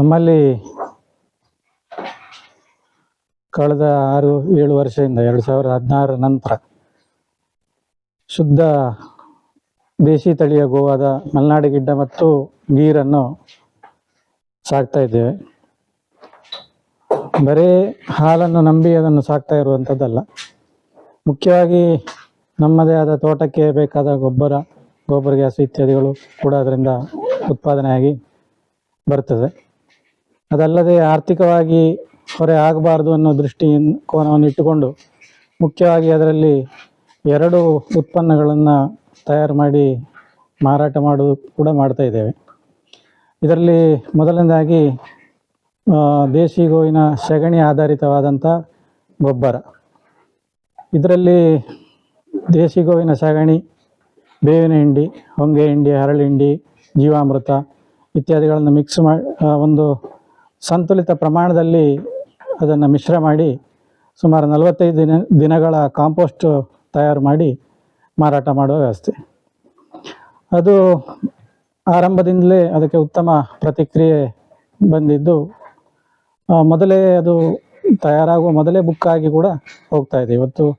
ನಮ್ಮಲ್ಲಿ ಕಳೆದ ಆರು, ಏಳು ವರ್ಷದಿಂದ ಎರಡು ಸಾವಿರದ ಹದಿನಾರರ ನಂತರ ಶುದ್ಧ ದೇಶಿ ತಳಿಯ ಗೋವಾದ ಮಲೆನಾಡು ಗಿಡ್ಡ ಮತ್ತು ಗೀರನ್ನು ಸಾಕ್ತಾ ಇದ್ದೇವೆ. ಬರೀ ಹಾಲನ್ನು ನಂಬಿ ಅದನ್ನು ಸಾಕ್ತಾ ಇರುವಂಥದ್ದಲ್ಲ. ಮುಖ್ಯವಾಗಿ ನಮ್ಮದೇ ಆದ ತೋಟಕ್ಕೆ ಬೇಕಾದ ಗೊಬ್ಬರ ಗೊಬ್ಬರ ಗ್ಯಾಸ್ ಇತ್ಯಾದಿಗಳು ಕೂಡ ಅದರಿಂದ ಉತ್ಪಾದನೆಯಾಗಿ ಬರ್ತದೆ. ಅದಲ್ಲದೆ ಆರ್ಥಿಕವಾಗಿ ಹೊರೆ ಆಗಬಾರ್ದು ಅನ್ನೋ ದೃಷ್ಟಿ ಕೋನವನ್ನು ಇಟ್ಟುಕೊಂಡು ಮುಖ್ಯವಾಗಿ ಅದರಲ್ಲಿ ಎರಡು ಉತ್ಪನ್ನಗಳನ್ನು ತಯಾರು ಮಾಡಿ ಮಾರಾಟ ಮಾಡುವುದು ಕೂಡ ಮಾಡ್ತಾ ಇದ್ದೇವೆ. ಇದರಲ್ಲಿ ಮೊದಲನೇದಾಗಿ ದೇಶಿ ಗೋವಿನ ಸಗಣಿ ಆಧಾರಿತವಾದಂಥ ಗೊಬ್ಬರ. ಇದರಲ್ಲಿ ದೇಶಿ ಗೋವಿನ ಸಗಣಿ, ಬೇವಿನ ಹಿಂಡಿ, ಹೊಂಗೆ ಹಿಂಡಿ ಹರಳು ಹಿಂಡಿ ಜೀವಾಮೃತ ಇತ್ಯಾದಿಗಳನ್ನು ಮಿಕ್ಸ್ ಮಾಡಿ ಒಂದು ಸಂತುಲಿತ ಪ್ರಮಾಣದಲ್ಲಿ ಅದನ್ನು ಮಿಶ್ರ ಮಾಡಿ ಸುಮಾರು ನಲವತ್ತೈದು ದಿನ ದಿನಗಳ ಕಾಂಪೋಸ್ಟ್ ತಯಾರು ಮಾಡಿ ಮಾರಾಟ ಮಾಡುವ ವ್ಯವಸ್ಥೆ. ಅದು ಆರಂಭದಿಂದಲೇ ಅದಕ್ಕೆ ಉತ್ತಮ ಪ್ರತಿಕ್ರಿಯೆ ಬಂದಿದ್ದು ಮೊದಲೇ ಅದು ತಯಾರಾಗುವ ಮೊದಲೇ ಬುಕ್ ಆಗಿ ಕೂಡ ಹೋಗ್ತಾ ಇದೆ. ಇವತ್ತು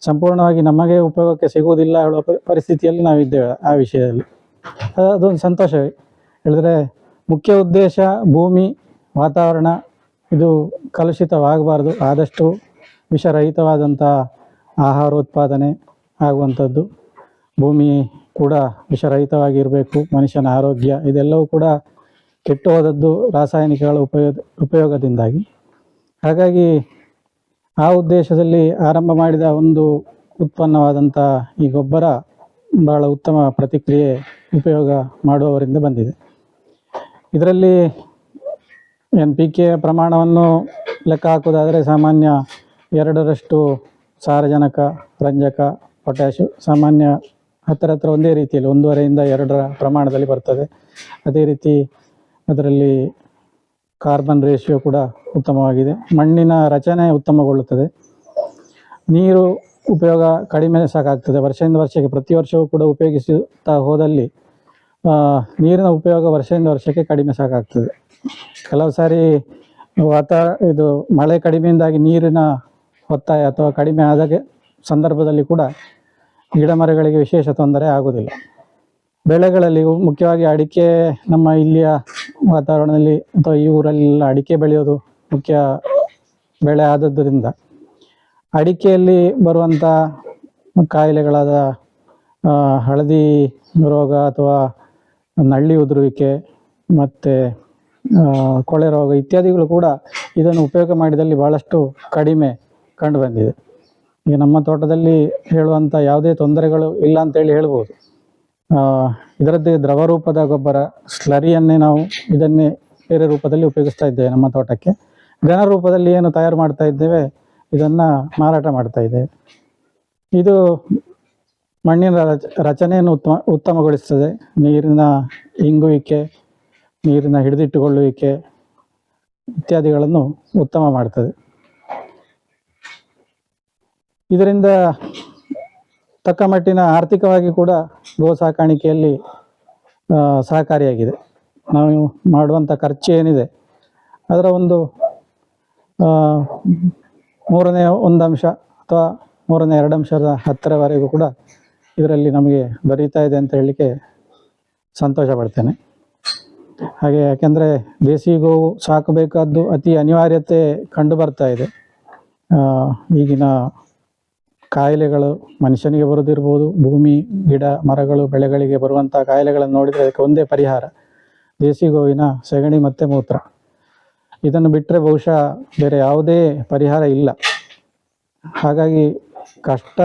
ಸಂಪೂರ್ಣವಾಗಿ ನಮಗೆ ಉಪಯೋಗಕ್ಕೆ ಸಿಗುವುದಿಲ್ಲ ಹೇಳುವ ಪರಿಸ್ಥಿತಿಯಲ್ಲಿ ನಾವಿದ್ದೇವೆ ಆ ವಿಷಯದಲ್ಲಿ. ಅದು- ಅದೊಂದು ಸಂತೋಷವೇ. ಹೇಳಿದ್ರೆ ಮುಖ್ಯ ಉದ್ದೇಶ ಭೂಮಿ ವಾತಾವರಣ ಇದು ಕಲುಷಿತವಾಗಬಾರ್ದು. ಆದಷ್ಟು ವಿಷರಹಿತವಾದಂಥ ಆಹಾರ ಉತ್ಪಾದನೆ ಆಗುವಂಥದ್ದು. ಭೂಮಿ ಕೂಡ ವಿಷರಹಿತವಾಗಿರಬೇಕು. ಮನುಷ್ಯನ ಆರೋಗ್ಯ ಇದೆಲ್ಲವೂ ಕೂಡ ಕೆಟ್ಟು ಹೋದದ್ದು ರಾಸಾಯನಿಕಗಳ ಉಪಯೋಗ, ಉಪಯೋಗದಿಂದಾಗಿ. ಹಾಗಾಗಿ ಆ ಉದ್ದೇಶದಲ್ಲಿ ಆರಂಭ ಮಾಡಿದ ಒಂದು ಉತ್ಪನ್ನವಾದಂಥ ಈ ಗೊಬ್ಬರ ಬಹಳ ಉತ್ತಮ ಪ್ರತಿಕ್ರಿಯೆ ಉಪಯೋಗ ಮಾಡುವವರಿಂದ ಬಂದಿದೆ. ಇದರಲ್ಲಿ ಎನ್ ಪಿ ಕೆ ಪ್ರಮಾಣವನ್ನು ಲೆಕ್ಕ ಹಾಕುವುದಾದರೆ ಸಾಮಾನ್ಯ ಎರಡರಷ್ಟು ಸಾರಜನಕ, ರಂಜಕ ಪೊಟ್ಯಾಶು ಸಾಮಾನ್ಯ ಹತ್ತಿರ ಹತ್ತಿರ ಒಂದೇ ರೀತಿಯಲ್ಲಿ ಒಂದೂವರೆಯಿಂದ ಎರಡರ ಪ್ರಮಾಣದಲ್ಲಿ ಬರ್ತದೆ. ಅದೇ ರೀತಿ ಅದರಲ್ಲಿ ಕಾರ್ಬನ್ ರೇಷಿಯೋ ಕೂಡ ಉತ್ತಮವಾಗಿದೆ. ಮಣ್ಣಿನ ರಚನೆ ಉತ್ತಮಗೊಳ್ಳುತ್ತದೆ. ನೀರು ಉಪಯೋಗ ಕಡಿಮೆ ಸಾಕಾಗ್ತದೆ. ವರ್ಷದಿಂದ ವರ್ಷಕ್ಕೆ ಪ್ರತಿ ವರ್ಷವೂ ಕೂಡ ಉಪಯೋಗಿಸುತ್ತಾ ಹೋದಲ್ಲಿ ನೀರಿನ ಉಪಯೋಗ ವರ್ಷದಿಂದ ವರ್ಷಕ್ಕೆ ಕಡಿಮೆ ಸಾಕಾಗ್ತದೆ. ಕೆಲವು ಸಾರಿ ವಾತಾವರಣ ಇದು ಮಳೆ ಕಡಿಮೆಯಿಂದಾಗಿ ನೀರಿನ ಒತ್ತಾಯ ಅಥವಾ ಕಡಿಮೆ ಆದಾಗೆ ಸಂದರ್ಭದಲ್ಲಿ ಕೂಡ ಗಿಡ ಮರಗಳಿಗೆ ವಿಶೇಷ ತೊಂದರೆ ಆಗುವುದಿಲ್ಲ. ಬೆಳೆಗಳಲ್ಲಿ ಮುಖ್ಯವಾಗಿ ಅಡಿಕೆ ನಮ್ಮ ಇಲ್ಲಿಯ ವಾತಾವರಣದಲ್ಲಿ ಅಥವಾ ಈ ಊರಲ್ಲೆಲ್ಲ ಅಡಿಕೆ ಬೆಳೆಯೋದು ಮುಖ್ಯ ಬೆಳೆ ಆದದ್ದರಿಂದ ಅಡಿಕೆಯಲ್ಲಿ ಬರುವಂಥ ಕಾಯಿಲೆಗಳಾದ ಹಳದಿ ರೋಗ ಅಥವಾ ನಳ್ಳಿ ಉದುರುವಿಕೆ ಮತ್ತು ಕೊಳೆ ರೋಗ ಇತ್ಯಾದಿಗಳು ಕೂಡ ಇದನ್ನು ಉಪಯೋಗ ಮಾಡಿದಲ್ಲಿ ಭಾಳಷ್ಟು ಕಡಿಮೆ ಕಂಡು ಬಂದಿದೆ ಈಗ ನಮ್ಮ ತೋಟದಲ್ಲಿ ಹೇಳುವಂಥ ಯಾವುದೇ ತೊಂದರೆಗಳು ಇಲ್ಲ ಅಂತೇಳಿ ಹೇಳ್ಬೋದು. ಇದರದ್ದೇ ದ್ರವ ರೂಪದ ಗೊಬ್ಬರ, ಸ್ಲರಿಯನ್ನೇ ನಾವು ಇದನ್ನೇ ಬೇರೆ ರೂಪದಲ್ಲಿ ಉಪಯೋಗಿಸ್ತಾ ಇದ್ದೇವೆ ನಮ್ಮ ತೋಟಕ್ಕೆ. ಘನ ರೂಪದಲ್ಲಿ ಏನು ತಯಾರು ಮಾಡ್ತಾ ಇದ್ದೇವೆ, ಇದನ್ನು ಮಾರಾಟ ಮಾಡ್ತಾ ಇದ್ದೇವೆ. ಇದು ಮಣ್ಣಿನ ರಚ, ರಚನೆಯನ್ನು ಉತ್ತಮ, ಉತ್ತಮಗೊಳಿಸ್ತದೆ. ನೀರಿನ ಇಂಗುವಿಕೆ, ನೀರಿನ ಹಿಡಿದಿಟ್ಟುಕೊಳ್ಳುವಿಕೆ ಇತ್ಯಾದಿಗಳನ್ನು ಉತ್ತಮ ಮಾಡ್ತದೆ. ಇದರಿಂದ ತಕ್ಕ ಮಟ್ಟಿನ ಆರ್ಥಿಕವಾಗಿ ಕೂಡ ಗೋ ಸಾಕಾಣಿಕೆಯಲ್ಲಿ ಸಹಕಾರಿಯಾಗಿದೆ. ನಾವು ಮಾಡುವಂಥ ಖರ್ಚು ಏನಿದೆ, ಅದರ ಒಂದು ಮೂರನೇ ಒಂದು ಅಂಶ ಅಥವಾ ಮೂರನೇ ಎರಡು ಅಂಶದ ಹತ್ತರವರೆಗೂ ಕೂಡ ಇದರಲ್ಲಿ ನಮಗೆ ದೊರೀತಾ ಇದೆ ಅಂತ ಹೇಳಲಿಕ್ಕೆ ಸಂತೋಷ ಪಡ್ತೇನೆ. ಹಾಗೆ ಯಾಕೆಂದರೆ ದೇಸಿ ಗೋವು ಸಾಕಬೇಕಾದ್ದು ಅತಿ ಅನಿವಾರ್ಯತೆ ಕಂಡು ಬರ್ತಾ ಇದೆ. ಈಗಿನ ಕಾಯಿಲೆಗಳು ಮನುಷ್ಯನಿಗೆ ಬರೋದಿರ್ಬೋದು, ಭೂಮಿ, ಗಿಡ, ಮರಗಳು, ಬೆಳೆಗಳಿಗೆ ಬರುವಂಥ ಕಾಯಿಲೆಗಳನ್ನು ನೋಡಿದರೆ ಅದಕ್ಕೆ ಒಂದೇ ಪರಿಹಾರ, ದೇಸಿ ಗೋವಿನ ಸಗಣಿ ಮತ್ತು ಮೂತ್ರ. ಇದನ್ನು ಬಿಟ್ಟರೆ ಬಹುಶಃ ಬೇರೆ ಯಾವುದೇ ಪರಿಹಾರ ಇಲ್ಲ. ಹಾಗಾಗಿ ಕಷ್ಟ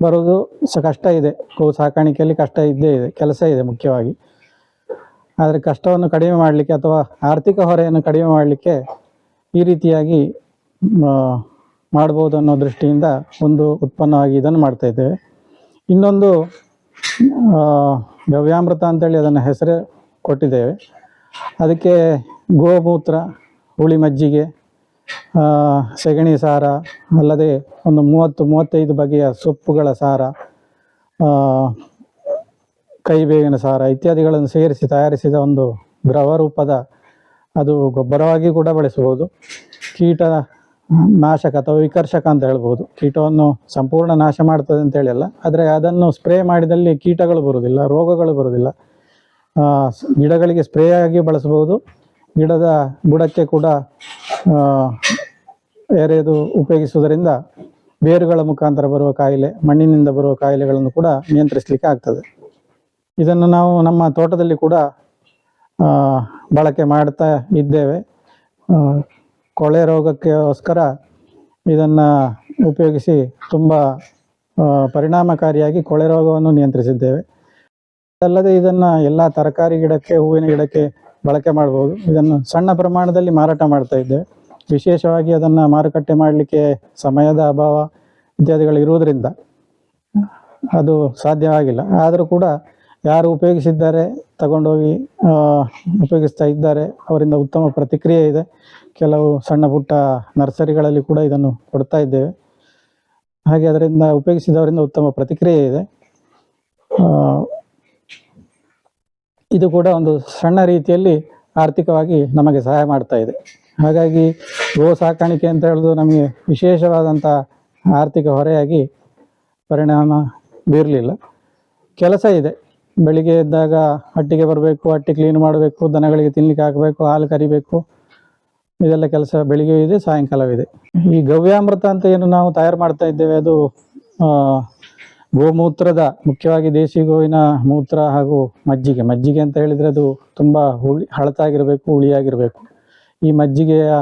ಬರೋದು ಸ ಕಷ್ಟ ಇದೆ. ಗೋ ಸಾಕಾಣಿಕೆಯಲ್ಲಿ ಕಷ್ಟ ಇದ್ದೇ ಇದೆ, ಕೆಲಸ ಇದೆ ಮುಖ್ಯವಾಗಿ. ಆದರೆ ಕಷ್ಟವನ್ನು ಕಡಿಮೆ ಮಾಡಲಿಕ್ಕೆ ಅಥವಾ ಆರ್ಥಿಕ ಹೊರೆಯನ್ನು ಕಡಿಮೆ ಮಾಡಲಿಕ್ಕೆ ಈ ರೀತಿಯಾಗಿ ಮಾಡ್ಬೋದು ಅನ್ನೋ ದೃಷ್ಟಿಯಿಂದ ಒಂದು ಉತ್ಪನ್ನವಾಗಿ ಇದನ್ನು ಮಾಡ್ತಾ ಇದ್ದೇವೆ. ಇನ್ನೊಂದು ಗವ್ಯಾಮೃತ ಅಂತೇಳಿ ಅದನ್ನು ಹೆಸರು ಕೊಟ್ಟಿದ್ದೇವೆ. ಅದಕ್ಕೆ ಗೋಮೂತ್ರ, ಹುಳಿ ಮಜ್ಜಿಗೆ ಸೆಗಣಿ ಸಾರ ಅಲ್ಲದೆ ಒಂದು ಮೂವತ್ತು, ಮೂವತ್ತೈದು ಬಗೆಯ ಸೊಪ್ಪುಗಳ ಸಾರ ಕೈಬೇವಿನ ಸಾರ ಇತ್ಯಾದಿಗಳನ್ನು ಸೇರಿಸಿ ತಯಾರಿಸಿದ ಒಂದು ದ್ರವ ರೂಪದ ಅದು ಗೊಬ್ಬರವಾಗಿ ಕೂಡ ಬಳಸಬಹುದು. ಕೀಟ ನಾಶಕ ಅಥವಾ ವಿಕರ್ಷಕ ಅಂತ ಹೇಳ್ಬೋದು. ಕೀಟವನ್ನು ಸಂಪೂರ್ಣ ನಾಶ ಮಾಡ್ತದೆ ಅಂತ ಹೇಳಿ ಅಲ್ಲ. ಆದರೆ ಅದನ್ನು ಸ್ಪ್ರೇ ಮಾಡಿದಲ್ಲಿ ಕೀಟಗಳು ಬರುವುದಿಲ್ಲ, ರೋಗಗಳು ಬರುವುದಿಲ್ಲ. ಗಿಡಗಳಿಗೆ ಸ್ಪ್ರೇ ಆಗಿ ಬಳಸಬಹುದು. ಗಿಡದ ಬುಡಕ್ಕೆ ಕೂಡ ಎರೆಯದು ಉಪಯೋಗಿಸುವುದರಿಂದ ಬೇರುಗಳ ಮುಖಾಂತರ ಬರುವ ಕಾಯಿಲೆ, ಮಣ್ಣಿನಿಂದ ಬರುವ ಕಾಯಿಲೆಗಳನ್ನು ಕೂಡ ನಿಯಂತ್ರಿಸಲಿಕ್ಕೆ ಆಗ್ತದೆ. ಇದನ್ನು ನಾವು ನಮ್ಮ ತೋಟದಲ್ಲಿ ಕೂಡ ಬಳಕೆ ಮಾಡ್ತಾ ಇದ್ದೇವೆ. ಕೊಳೆ ರೋಗಕ್ಕೋಸ್ಕರ ಇದನ್ನು ಉಪಯೋಗಿಸಿ ತುಂಬ ಪರಿಣಾಮಕಾರಿಯಾಗಿ ಕೊಳೆ ರೋಗವನ್ನು ನಿಯಂತ್ರಿಸಿದ್ದೇವೆ. ಅಲ್ಲದೆ ಇದನ್ನು ಎಲ್ಲ ತರಕಾರಿ ಗಿಡಕ್ಕೆ, ಹೂವಿನ ಗಿಡಕ್ಕೆ ಬಳಕೆ ಮಾಡ್ಬೋದು. ಇದನ್ನು ಸಣ್ಣ ಪ್ರಮಾಣದಲ್ಲಿ ಮಾರಾಟ ಮಾಡ್ತಾ ಇದ್ದೇವೆ ವಿಶೇಷವಾಗಿ ಅದನ್ನು ಮಾರುಕಟ್ಟೆ ಮಾಡಲಿಕ್ಕೆ ಸಮಯದ ಅಭಾವ ಇತ್ಯಾದಿಗಳು ಇರುವುದರಿಂದ ಅದು ಸಾಧ್ಯವಾಗಿಲ್ಲ ಆದರೂ ಕೂಡ ಯಾರು ಉಪಯೋಗಿಸಿದ್ದಾರೆ, ತಗೊಂಡೋಗಿ ಉಪಯೋಗಿಸ್ತಾ ಇದ್ದಾರೆ, ಅವರಿಂದ ಉತ್ತಮ ಪ್ರತಿಕ್ರಿಯೆ ಇದೆ. ಕೆಲವು ಸಣ್ಣ ಪುಟ್ಟ ನರ್ಸರಿಗಳಲ್ಲಿ ಕೂಡ ಇದನ್ನು ಕೊಡ್ತಾ ಇದ್ದೇವೆ. ಹಾಗೆ ಅದರಿಂದ ಉಪಯೋಗಿಸಿದವರಿಂದ ಉತ್ತಮ ಪ್ರತಿಕ್ರಿಯೆ ಇದೆ. ಇದು ಕೂಡ ಒಂದು ಸಣ್ಣ ರೀತಿಯಲ್ಲಿ ಆರ್ಥಿಕವಾಗಿ ನಮಗೆ ಸಹಾಯ ಮಾಡ್ತಾ ಇದೆ. ಹಾಗಾಗಿ ಗೋ ಸಾಕಾಣಿಕೆ ಅಂತ ಹೇಳೋದು ನಮಗೆ ವಿಶೇಷವಾದಂಥ ಆರ್ಥಿಕ ಹೊರೆಯಾಗಿ ಪರಿಣಾಮ ಬೀರಲಿಲ್ಲ. ಕೆಲಸ ಇದೆ. ಬೆಳಿಗ್ಗೆ ಎದ್ದಾಗ ಹಟ್ಟಿಗೆ ಬರಬೇಕು, ಹಟ್ಟಿ ಕ್ಲೀನ್ ಮಾಡಬೇಕು, ದನಗಳಿಗೆ ತಿನ್ಲಿಕ್ಕೆ ಹಾಕಬೇಕು, ಹಾಲು ಕರಿಬೇಕು. ಇದೆಲ್ಲ ಕೆಲಸ ಬೆಳಿಗ್ಗೆ ಇದೆ ಸಾಯಂಕಾಲವಿದೆ ಈ ಗವ್ಯಾಮೃತ ಅಂತ ಏನು ನಾವು ತಯಾರು ಮಾಡ್ತಾ ಇದ್ದೇವೆ, ಅದು ಗೋಮೂತ್ರದ, ಮುಖ್ಯವಾಗಿ ದೇಸಿ ಗೋವಿನ ಮೂತ್ರ ಹಾಗೂ ಮಜ್ಜಿಗೆ. ಮಜ್ಜಿಗೆ ಅಂತ ಹೇಳಿದರೆ ಅದು ತುಂಬ ಹುಳಿ, ಹಳತಾಗಿರಬೇಕು, ಹುಳಿಯಾಗಿರಬೇಕು. ಈ ಮಜ್ಜಿಗೆಯ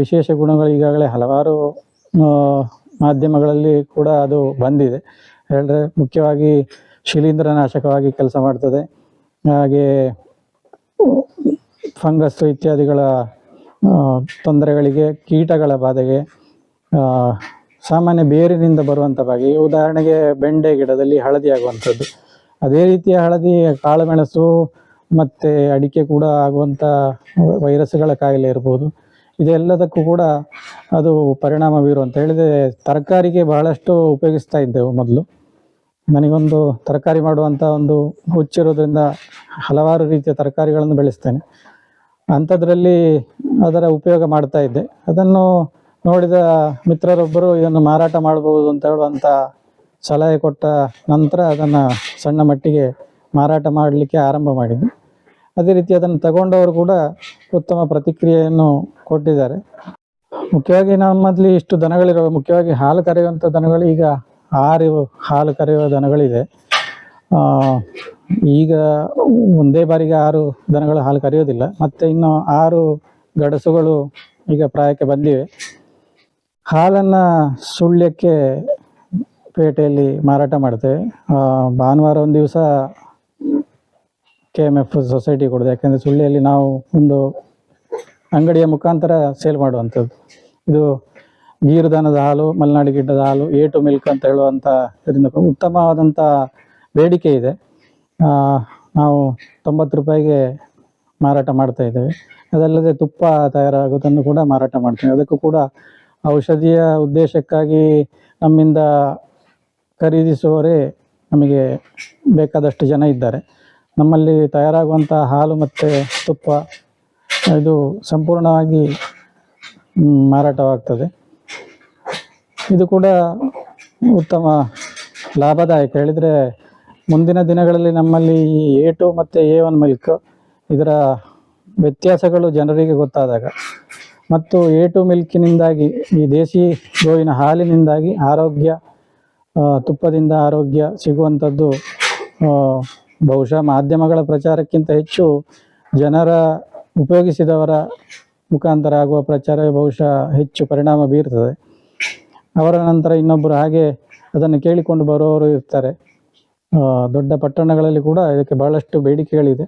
ವಿಶೇಷ ಗುಣಗಳು ಈಗಾಗಲೇ ಹಲವಾರು ಮಾಧ್ಯಮಗಳಲ್ಲಿ ಕೂಡ ಅದು ಬಂದಿದೆ. ಹೇಳಿದ್ರೆ ಮುಖ್ಯವಾಗಿ ಶಿಲೀಂಧ್ರನಾಶಕವಾಗಿ ಕೆಲಸ ಮಾಡ್ತದೆ. ಹಾಗೆ ಫಂಗಸ್ ಇತ್ಯಾದಿಗಳ ತೊಂದರೆಗಳಿಗೆ ಕೀಟಗಳ ಬಾಧೆಗೆ ಸಾಮಾನ್ಯ ಬೇರಿನಿಂದ ಬರುವಂಥ ಈ ಉದಾಹರಣೆಗೆ ಬೆಂಡೆ ಗಿಡದಲ್ಲಿ ಹಳದಿ ಆಗುವಂಥದ್ದು. ಅದೇ ರೀತಿಯ ಹಳದಿ, ಕಾಳುಮೆಣಸು ಮತ್ತು ಅಡಿಕೆ ಕೂಡ ಆಗುವಂಥ ವೈರಸ್ಗಳ ಕಾಯಿಲೆ ಇರ್ಬೋದು. ಇದೆಲ್ಲದಕ್ಕೂ ಕೂಡ ಅದು ಪರಿಣಾಮ ಬೀರು ಅಂತ ಹೇಳಿದರೆ ತರಕಾರಿಗೆ ಬಹಳಷ್ಟು ಉಪಯೋಗಿಸ್ತಾ ಇದ್ದೆವು ಮೊದಲು. ನನಗೊಂದು ತರಕಾರಿ ಮಾಡುವಂಥ ಒಂದು ಹುಚ್ಚಿರೋದ್ರಿಂದ ಹಲವಾರು ರೀತಿಯ ತರಕಾರಿಗಳನ್ನು ಬೆಳೆಸ್ತೇನೆ. ಅಂಥದ್ರಲ್ಲಿ ಅದರ ಉಪಯೋಗ ಮಾಡ್ತಾ ಇದ್ದೆ. ಅದನ್ನು ನೋಡಿದ ಮಿತ್ರರೊಬ್ಬರು ಇದನ್ನು ಮಾರಾಟ ಮಾಡಬಹುದು ಅಂತ ಹೇಳುವಂಥ ಸಲಹೆ ಕೊಟ್ಟ ನಂತರ ಅದನ್ನು ಸಣ್ಣ ಮಟ್ಟಿಗೆ ಮಾರಾಟ ಮಾಡಲಿಕ್ಕೆ ಆರಂಭ ಮಾಡಿದ್ವಿ ಅದೇ ರೀತಿ ಅದನ್ನು ತಗೊಂಡವರು ಕೂಡ ಉತ್ತಮ ಪ್ರತಿಕ್ರಿಯೆಯನ್ನು ಕೊಟ್ಟಿದ್ದಾರೆ. ಮುಖ್ಯವಾಗಿ ನಮ್ಮಲ್ಲಿ ಇಷ್ಟು ದನಗಳಿರುವ ಮುಖ್ಯವಾಗಿ ಹಾಲು ಕರೆಯುವಂಥ ದನಗಳು ಈಗ ಆರು ಹಾಲು ಕರೆಯುವ ದನಗಳಿದೆ. ಈಗ ಒಂದೇ ಬಾರಿಗೆ ಆರು ದನಗಳು ಹಾಲು ಕರೆಯೋದಿಲ್ಲ ಮತ್ತು ಇನ್ನು ಆರು ಗಡಸುಗಳು ಈಗ ಪ್ರಾಯಕ್ಕೆ ಬಂದಿವೆ. ಹಾಲನ್ನು ಸುಳ್ಯಕ್ಕೆ ಪೇಟೆಯಲ್ಲಿ ಮಾರಾಟ ಮಾಡ್ತೇವೆ. ಭಾನುವಾರ ಒಂದು ದಿವಸ ಕೆ ಎಂ ಎಫ್ ಸೊಸೈಟಿ ಕೊಡೋದು. ಯಾಕೆಂದರೆ ಸುಳ್ಳಿಯಲ್ಲಿ ನಾವು ಒಂದು ಅಂಗಡಿಯ ಮುಖಾಂತರ ಸೇಲ್ ಮಾಡುವಂಥದ್ದು. ಇದು ಗೀರು ದನದ ಹಾಲು, ಮಲೆನಾಡು ಗಿಡ್ಡದ ಹಾಲು, ಎ ಟು ಮಿಲ್ಕ್ ಅಂತ ಹೇಳುವಂಥ ಇದರಿಂದ ಉತ್ತಮವಾದಂಥ ಬೇಡಿಕೆ ಇದೆ. ನಾವು ತೊಂಬತ್ತು ರೂಪಾಯಿಗೆ ಮಾರಾಟ ಮಾಡ್ತಾ ಇದ್ದೇವೆ. ಅದಲ್ಲದೆ ತುಪ್ಪ ತಯಾರಾಗೋದನ್ನು ಕೂಡ ಮಾರಾಟ ಮಾಡ್ತೇವೆ. ಅದಕ್ಕೂ ಕೂಡ ಔಷಧಿಯ ಉದ್ದೇಶಕ್ಕಾಗಿ ನಮ್ಮಿಂದ ಖರೀದಿಸುವವರೇ ನಮಗೆ ಬೇಕಾದಷ್ಟು ಜನ ಇದ್ದಾರೆ. ನಮ್ಮಲ್ಲಿ ತಯಾರಾಗುವಂಥ ಹಾಲು ಮತ್ತು ತುಪ್ಪ ಇದು ಸಂಪೂರ್ಣವಾಗಿ ಮಾರಾಟವಾಗ್ತದೆ. ಇದು ಕೂಡ ಉತ್ತಮ ಲಾಭದಾಯಕ. ಹೇಳಿದರೆ ಮುಂದಿನ ದಿನಗಳಲ್ಲಿ ನಮ್ಮಲ್ಲಿ ಈ ಎ ಟು ಮತ್ತು ಎ ಒನ್ ಮಿಲ್ಕ್ ಇದರ ವ್ಯತ್ಯಾಸಗಳು ಜನರಿಗೆ ಗೊತ್ತಾದಾಗ ಮತ್ತು ಎ ಟು ಮಿಲ್ಕಿನಿಂದಾಗಿ ಈ ದೇಸಿ ಗೋವಿನ ಹಾಲಿನಿಂದಾಗಿ ಆರೋಗ್ಯ ತುಪ್ಪದಿಂದ ಆರೋಗ್ಯ ಸಿಗುವಂಥದ್ದು ಬಹುಶಃ ಮಾಧ್ಯಮಗಳ ಪ್ರಚಾರಕ್ಕಿಂತ ಹೆಚ್ಚು ಜನರ ಉಪಯೋಗಿಸಿದವರ ಮುಖಾಂತರ ಆಗುವ ಪ್ರಚಾರವೇ ಬಹುಶಃ ಹೆಚ್ಚು ಪರಿಣಾಮ ಬೀರ್ತದೆ ಅವರ ನಂತರ ಇನ್ನೊಬ್ಬರು ಹಾಗೆ ಅದನ್ನು ಕೇಳಿಕೊಂಡು ಬರುವವರು ಇರ್ತಾರೆ. ದೊಡ್ಡ ಪಟ್ಟಣಗಳಲ್ಲಿ ಕೂಡ ಇದಕ್ಕೆ ಬಹಳಷ್ಟು ಬೇಡಿಕೆಗಳಿದೆ.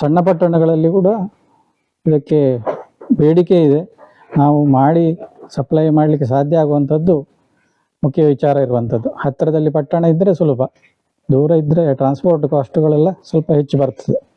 ಸಣ್ಣ ಪಟ್ಟಣಗಳಲ್ಲಿ ಕೂಡ ಇದಕ್ಕೆ ಬೇಡಿಕೆ ಇದೆ. ನಾವು ಮಾಡಿ ಸಪ್ಲೈ ಮಾಡಲಿಕ್ಕೆ ಸಾಧ್ಯ ಆಗುವಂಥದ್ದು ಮುಖ್ಯ ವಿಚಾರ ಇರುವಂಥದ್ದು. ಹತ್ತಿರದಲ್ಲಿ ಪಟ್ಟಣ ಇದ್ದರೆ ಸುಲಭ. ದೂರ ಇದ್ದರೆ ಟ್ರಾನ್ಸ್ಪೋರ್ಟ್ ಕಾಸ್ಟ್ಗಳೆಲ್ಲ ಸ್ವಲ್ಪ ಹೆಚ್ಚು ಬರ್ತದೆ.